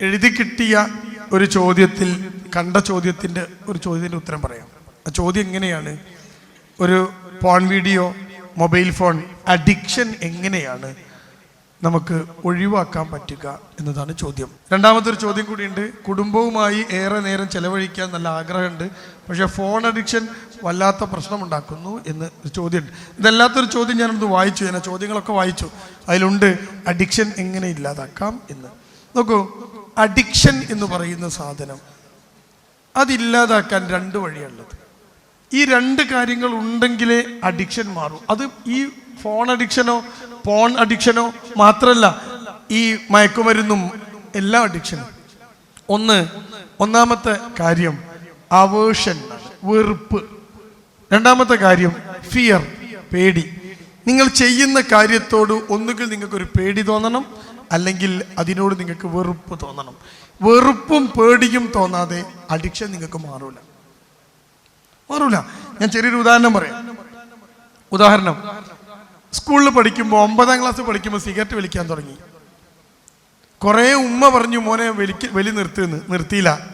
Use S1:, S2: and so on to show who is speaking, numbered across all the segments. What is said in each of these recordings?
S1: എഴുതി കിട്ടിയ ഒരു ചോദ്യത്തിൽ കണ്ട ചോദ്യത്തിന്റെ ഒരു ചോദ്യത്തിന്റെ ഉത്തരം പറയാം. ആ ചോദ്യം എങ്ങനെയാണ്? ഒരു porn video mobile phone addiction എങ്ങനെയാണ് നമുക്ക് ഒഴിവാക്കാൻ പറ്റുക എന്നതാണ് ചോദ്യം. രണ്ടാമത്തെ ഒരു ചോദ്യം കൂടിയുണ്ട്. കുടുംബവുമായി ഏറെ നേരം ചെലവഴിക്കാൻ നല്ല ആഗ്രഹമുണ്ട്. പക്ഷേ ഫോൺ അഡിക്ഷൻ വല്ലാത്ത പ്രശ്നമുണ്ടാക്കുന്നു എന്ന് ഒരു ചോദ്യമുണ്ട്. ഇതല്ലാത്തൊരു ചോദ്യം ഞാനൊന്ന് വായിച്ചു. ഞാൻ ചോദ്യങ്ങളൊക്കെ വായിച്ചു. അതിലുണ്ട് അഡിക്ഷൻ എങ്ങനെ ഇല്ലാതാക്കാം എന്ന്. നോക്കൂ അഡിക്ഷൻ എന്ന് പറയുന്ന സാധനം. അതില്ലാതാക്കാൻ രണ്ട് വഴിയുള്ളത്. ഈ രണ്ട് കാര്യങ്ങൾ ഉണ്ടെങ്കിലേ അഡിക്ഷൻ മാറും. അത് ഈ ഫോൺ അഡിക്ഷനോ പോൺ അഡിക്ഷനോ മാത്രമല്ല ഈ മയക്കുമരുന്നും എല്ലാ അഡിക്ഷനും. ഒന്ന് ഒന്നാമത്തെ കാര്യം അവേഷൻ വെറുപ്പ്. രണ്ടാമത്തെ കാര്യം ഫിയർ പേടി. നിങ്ങൾ ചെയ്യുന്ന കാര്യത്തോട് ഒന്നുകിൽ നിങ്ങൾക്കൊരു പേടി തോന്നണം അല്ലെങ്കിൽ അതിനോട് നിങ്ങൾക്ക് വെറുപ്പ് തോന്നണം. വെറുപ്പും പേടിയും തോന്നാതെ അഡിക്ഷൻ നിങ്ങൾക്ക് മാറൂല. മാറൂല. ഞാൻ ചെറിയൊരു ഉദാഹരണം പറയാം. ഉദാഹരണം. സ്കൂളിൽ പഠിക്കുമ്പോൾ ഒമ്പതാം ക്ലാസ് പഠിക്കുമ്പോൾ സിഗരറ്റ് വലിക്കാൻ തുടങ്ങി. കുറേ ഉമ്മ പറഞ്ഞു മോനെ വലിക്ക് വലി നിർത്തുന്ന് നിർത്തിയില്ല.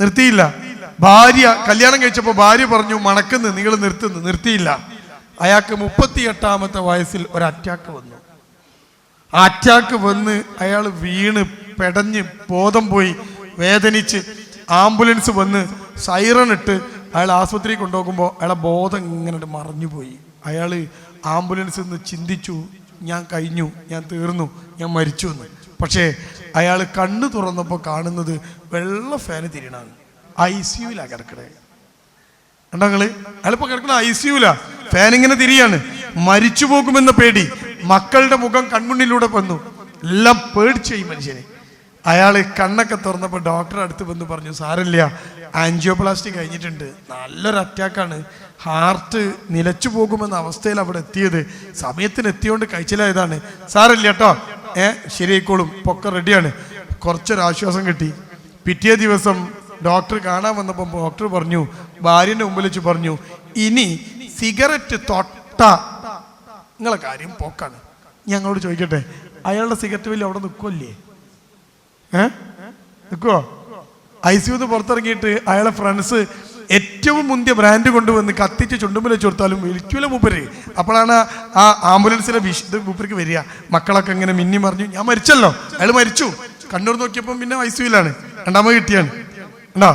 S1: നിർത്തിയില്ല. ഭാര്യ കല്യാണം കഴിച്ചപ്പോൾ ഭാര്യ പറഞ്ഞു മണക്കുന്നു നിങ്ങൾ നിർത്തുന്നു നിർത്തിയില്ല. അയാൾക്ക് മുപ്പത്തിയെട്ടാമത്തെ വയസ്സിൽ ഒരു അറ്റാക്ക് വന്നു. അറ്റാക്ക് വന്ന് അയാൾ വീണ് പെടഞ്ഞ് ബോധം പോയി വേദനിച്ച് ആംബുലൻസ് വന്ന് സൈറൺ ഇട്ട് അയാൾ ആശുപത്രി കൊണ്ടുപോകുമ്പോൾ അയാളെ ബോധം ഇങ്ങനെ മറഞ്ഞുപോയി അയാൾ ആംബുലൻസിൽ നിന്ന് ചിന്തിച്ചു ഞാൻ കഴിഞ്ഞു ഞാൻ തീർന്നു ഞാൻ മരിച്ചു എന്ന്. പക്ഷേ അയാൾ കണ്ണു തുറന്നപ്പോൾ കാണുന്നത് വെള്ള ഫാന് തിരിയണാണ് ഐ സിയുലാ കിടക്കണേ. കണ്ടാങ്ങൾ അയാളിപ്പോ കിടക്കണ ഐ സിയുലാ ഫാൻ ഇങ്ങനെ തിരിയാണ്. മരിച്ചു പോകുമെന്ന പേടി. മക്കളുടെ മുഖം കൺമുന്നിലൂടെ വന്നു. എല്ലാം പേടിച്ചു ഈ മനുഷ്യനെ. അയാൾ കണ്ണൊക്കെ തുറന്നപ്പോൾ ഡോക്ടർ അടുത്ത് വന്ന് പറഞ്ഞു സാരല്ല ആൻജിയോപ്ലാസ്റ്റി കഴിഞ്ഞിട്ടുണ്ട്. നല്ലൊരു അറ്റാക്കാണ് ഹാർട്ട് നിലച്ചു പോകുമെന്ന അവസ്ഥയിൽ അവിടെ എത്തിയത്. സമയത്തിന് എത്തിയോണ്ട് കഴിച്ചിലായതാണ്. സാറില്ല കേട്ടോ ഏ ശരിയായിക്കോളും. പൊക്കെ റെഡിയാണ് കുറച്ചൊരു ആശ്വാസം കിട്ടി. പിറ്റേ ദിവസം ഡോക്ടർ കാണാൻ വന്നപ്പോൾ ഡോക്ടർ പറഞ്ഞു ഭാര്യന്റെ മുമ്പിൽ വെച്ച് പറഞ്ഞു ഇനി സിഗരറ്റ് തൊട്ട നിങ്ങളെ കാര്യം പോക്കാണ്. ഞങ്ങളോട് ചോദിക്കട്ടെ? അയാളുടെ സിഗരറ്റ് വലിയ അവിടെ നിൽക്കുമല്ലേ ഏ? നിൽക്കുവോ ഐ സിന്ന് പുറത്തിറങ്ങിയിട്ട് അയാളെ ഫ്രണ്ട്സ് ഏറ്റവും മുന്തിയ ബ്രാൻഡ് കൊണ്ടുവന്ന് കത്തിച്ച് ചുണ്ടുമ്പിൽ വെച്ച് കൊടുത്താലും വിളിക്കൂല മൂപ്പര്. അപ്പോഴാണ് ആ ആംബുലൻസിലെ വിശുദ്ധ മൂപ്പർക്ക് വരിക. മക്കളൊക്കെ ഇങ്ങനെ മിന്നി മറിഞ്ഞു ഞാൻ മരിച്ചല്ലോ. അയാൾ മരിച്ചു. കണ്ണൂർ നോക്കിയപ്പോൾ പിന്നെ ഐ സിയിലാണ് രണ്ടാമത് കിട്ടിയാണ്. ഉണ്ടോ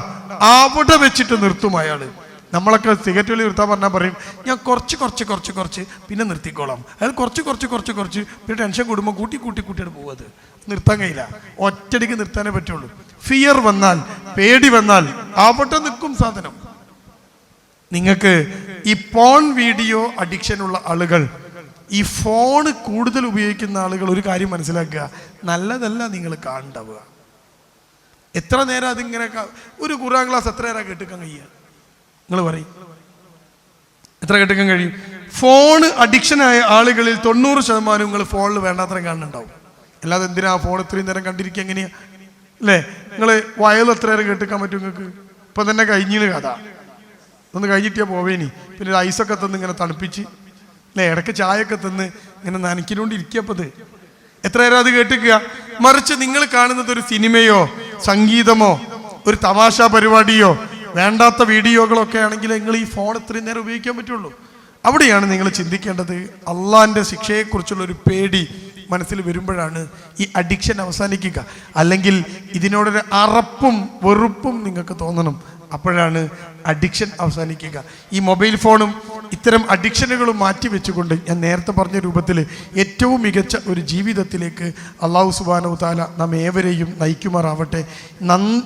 S1: അവിടെ വെച്ചിട്ട് നിർത്തും അയാൾ. നമ്മളൊക്കെ സിഗരറ്റ് വലി നിർത്താൻ പറഞ്ഞാൽ പറയും ഞാൻ കുറച്ച് കുറച്ച് കുറച്ച് കുറച്ച് പിന്നെ നിർത്തിക്കോളാം. അതായത് കുറച്ച് കുറച്ച് കുറച്ച് കുറച്ച് പിന്നെ ടെൻഷൻ കൂടുമ്പോൾ കൂട്ടി കൂട്ടി കൂട്ടിയാണ് പോവത് നിർത്താൻ കഴിയില്ല. ഒറ്റടിക്ക് നിർത്താനേ പറ്റുള്ളൂ. ഫിയർ വന്നാൽ പേടി വന്നാൽ ആവട്ടെ നിൽക്കും സാധനം. നിങ്ങൾക്ക് ഈ പോൺ വീഡിയോ അഡിക്ഷൻ ഉള്ള ആളുകൾ ഈ ഫോൺ കൂടുതൽ ഉപയോഗിക്കുന്ന ആളുകൾ ഒരു കാര്യം മനസ്സിലാക്കുക. നല്ലതല്ല നിങ്ങൾ കാണണ്ടാവുക എത്ര നേരം അതിങ്ങനെ ഒരു കുറാം ക്ലാസ് എത്ര നേരം കേട്ടിക്കാൻ കഴിയുക? നിങ്ങൾ പറയും. എത്ര കേട്ടിക്കാൻ കഴിയും? ഫോൺ അഡിക്ഷനായ ആളുകളിൽ തൊണ്ണൂറ് ശതമാനം നിങ്ങൾ ഫോണിൽ വേണ്ടാത്തരം കാണുന്നുണ്ടാവും. അല്ലാതെ എന്തിനാ ഫോൺ ഇത്രയും നേരം കണ്ടിരിക്കുക എങ്ങനെയാ? അല്ലേ? നിങ്ങൾ വയൽ എത്ര നേരം കേട്ടിക്കാൻ പറ്റും നിങ്ങൾക്ക്? ഇപ്പൊ തന്നെ കഴിഞ്ഞിന് കഥ. ഒന്ന് കഴിഞ്ഞിട്ടാ പോവേനി. പിന്നെ ഐസൊക്കെ തന്ന് ഇങ്ങനെ തണുപ്പിച്ച് അല്ലേ? ഇടയ്ക്ക് ചായയൊക്കെ തന്ന് ഇങ്ങനെ നനയ്ക്കിനോണ്ടിരിക്കപ്പത് എത്ര നേരം അത് കേട്ടിക്കുക മറിച്ച് നിങ്ങൾ കാണുന്നത് ഒരു സിനിമയോ സംഗീതമോ ഒരു തമാശ പരിപാടിയോ വേണ്ടാത്ത വീഡിയോകളൊക്കെ ആണെങ്കിൽ നിങ്ങൾ ഈ ഫോൺ ഇത്രയും നേരം ഉപയോഗിക്കാൻ പറ്റുള്ളൂ. അവിടെയാണ് നിങ്ങൾ ചിന്തിക്കേണ്ടത്. അള്ളാഹിന്റെ ശിക്ഷയെക്കുറിച്ചുള്ള ഒരു പേടി മനസ്സിൽ വരുമ്പോഴാണ് ഈ അഡിക്ഷൻ അവസാനിക്കുക. അല്ലെങ്കിൽ ഇതിനോടൊരു അറപ്പും വെറുപ്പും നിങ്ങൾക്ക് തോന്നണം. അപ്പോഴാണ് അഡിക്ഷൻ അവസാനിക്കുക. ഈ മൊബൈൽ ഫോണും ഇത്തരം അഡിക്ഷനുകളും മാറ്റി വെച്ചുകൊണ്ട് ഞാൻ നേരത്തെ പറഞ്ഞ രൂപത്തിൽ ഏറ്റവും മികച്ച ഒരു ജീവിതത്തിലേക്ക് അള്ളാഹു സുബാനു താല നാം ഏവരെയും നയിക്കുമാറാവട്ടെ.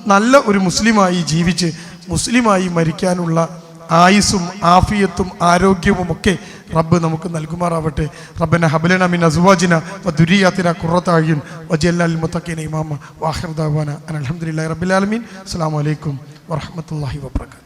S1: നല്ല ഒരു മുസ്ലിമായി ജീവിച്ച് മുസ്ലിമായി മരിക്കാനുള്ള ആയുസും ആഫിയത്തും ആരോഗ്യവും ഒക്കെ റബ്ബ് നമുക്ക് നൽകുമാറാവട്ടെ. റബ്ബന ഹബലന മിൻ അസുവാജിന ദുരിയാത്തിന കുറത്തായും വജല്ലാൽ മുത്തഖീന ഇമാമ വാഹിർ ദഅവാന അൽഹംദുലില്ലാഹി റബ്ബിൽ ആലമീൻ. അസ്സലാമു അലൈക്കും വറഹ്മത്തുള്ളാഹി വബറകാതുഹു.